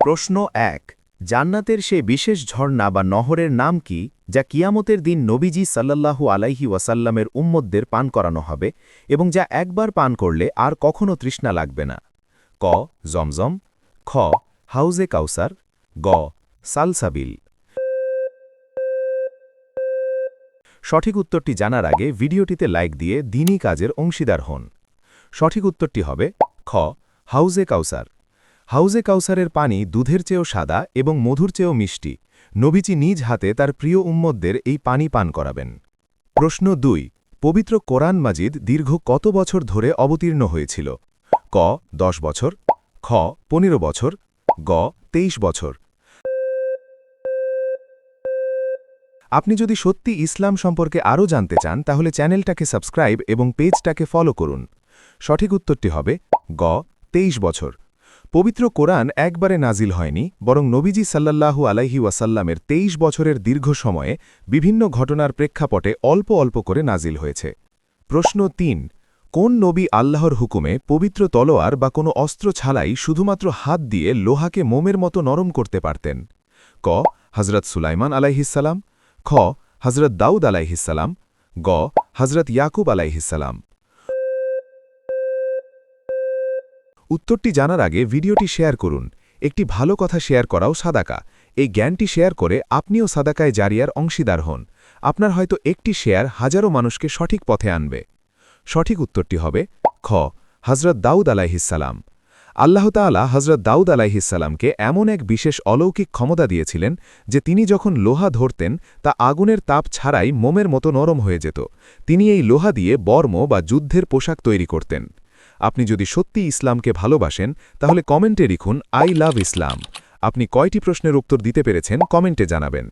প্রশ্ন এক, জান্নাতের সে বিশেষ ঝর্ণা বা নহরের নাম কি, যা কিয়ামতের দিন নবীজি সাল্লাল্লাহু আলাইহি ওয়াসাল্লামের উম্মদদের পান করানো হবে এবং যা একবার পান করলে আর কখনো তৃষ্ণা লাগবে না? ক, জমজম। খ, হাউজে কাউসার। গ, সালসাবিল। সঠিক উত্তরটি জানার আগে ভিডিওটিতে লাইক দিয়ে দিনই কাজের অংশীদার হন। সঠিক উত্তরটি হবে খ, হাউজে কাউসার। হাউজে কাউসারের পানি দুধের চেয়েও সাদা এবং মধুর চেয়েও মিষ্টি। নবীজি নিজ হাতে তার প্রিয় উম্মদদের এই পানি পান করাবেন। প্রশ্ন দুই, পবিত্র কোরআন মাজিদ দীর্ঘ কত বছর ধরে অবতীর্ণ হয়েছিল? ক, দশ বছর, খ, পনেরো বছর, গ, তেইশ বছর। আপনি যদি সত্যি ইসলাম সম্পর্কে আরও জানতে চান, তাহলে চ্যানেলটাকে সাবস্ক্রাইব এবং পেজটাকে ফলো করুন। সঠিক উত্তরটি হবে গ, তেইশ বছর। পবিত্র কোরআন একবারে নাজিল হয়নি, বরং নবীজি সাল্লাল্লাহু আলাইহি ওয়াসাল্লামের তেইশ বছরের দীর্ঘ সময়ে বিভিন্ন ঘটনার প্রেক্ষাপটে অল্প অল্প করে নাজিল হয়েছে। প্রশ্ন তিন, কোন নবী আল্লাহর হুকুমে পবিত্র তলোয়ার বা কোনো অস্ত্র ছাড়াই শুধুমাত্র হাত দিয়ে লোহাকে মোমের মতো নরম করতে পারতেন? ক হজরত সুলাইমান আলাইহিসাল্লাম খ হজরত দাউদ আলাইহিসাল্লাম গ হজরত ইয়াকুব আলাইহিসাল্লাম উত্তরটি জানার আগে ভিডিওটি শেয়ার করুন। একটি ভালো কথা শেয়ার করাও সাদাকা। এই জ্ঞানটি শেয়ার করে আপনিও সাদাকায় জারিয়ার অংশীদার হন। আপনার হয়তো একটি শেয়ার হাজারো মানুষকে সঠিক পথে আনবে। সঠিক উত্তরটি হবে খ। হজরত দাউদ আলাইহিসাল্লাম আল্লাহ তাআলা হজরত দাউদ আলাইহিসাল্লামকে এমন এক বিশেষ অলৌকিক ক্ষমতা দিয়েছিলেন যে তিনি যখন লোহা ধরতেন, তা আগুনের তাপ ছাড়াই মোমের মতো নরম হয়ে যেত। তিনি এই লোহা দিয়ে বর্ম বা যুদ্ধের পোশাক তৈরি করতেন। আপনি যদি সত্যি ইসলামকে ভালোবাসেন, তাহলে কমেন্টে লিখুন, আই লাভ ইসলাম। আপনি কয়টি প্রশ্নের উত্তর দিতে পেরেছেন, কমেন্টে জানাবেন।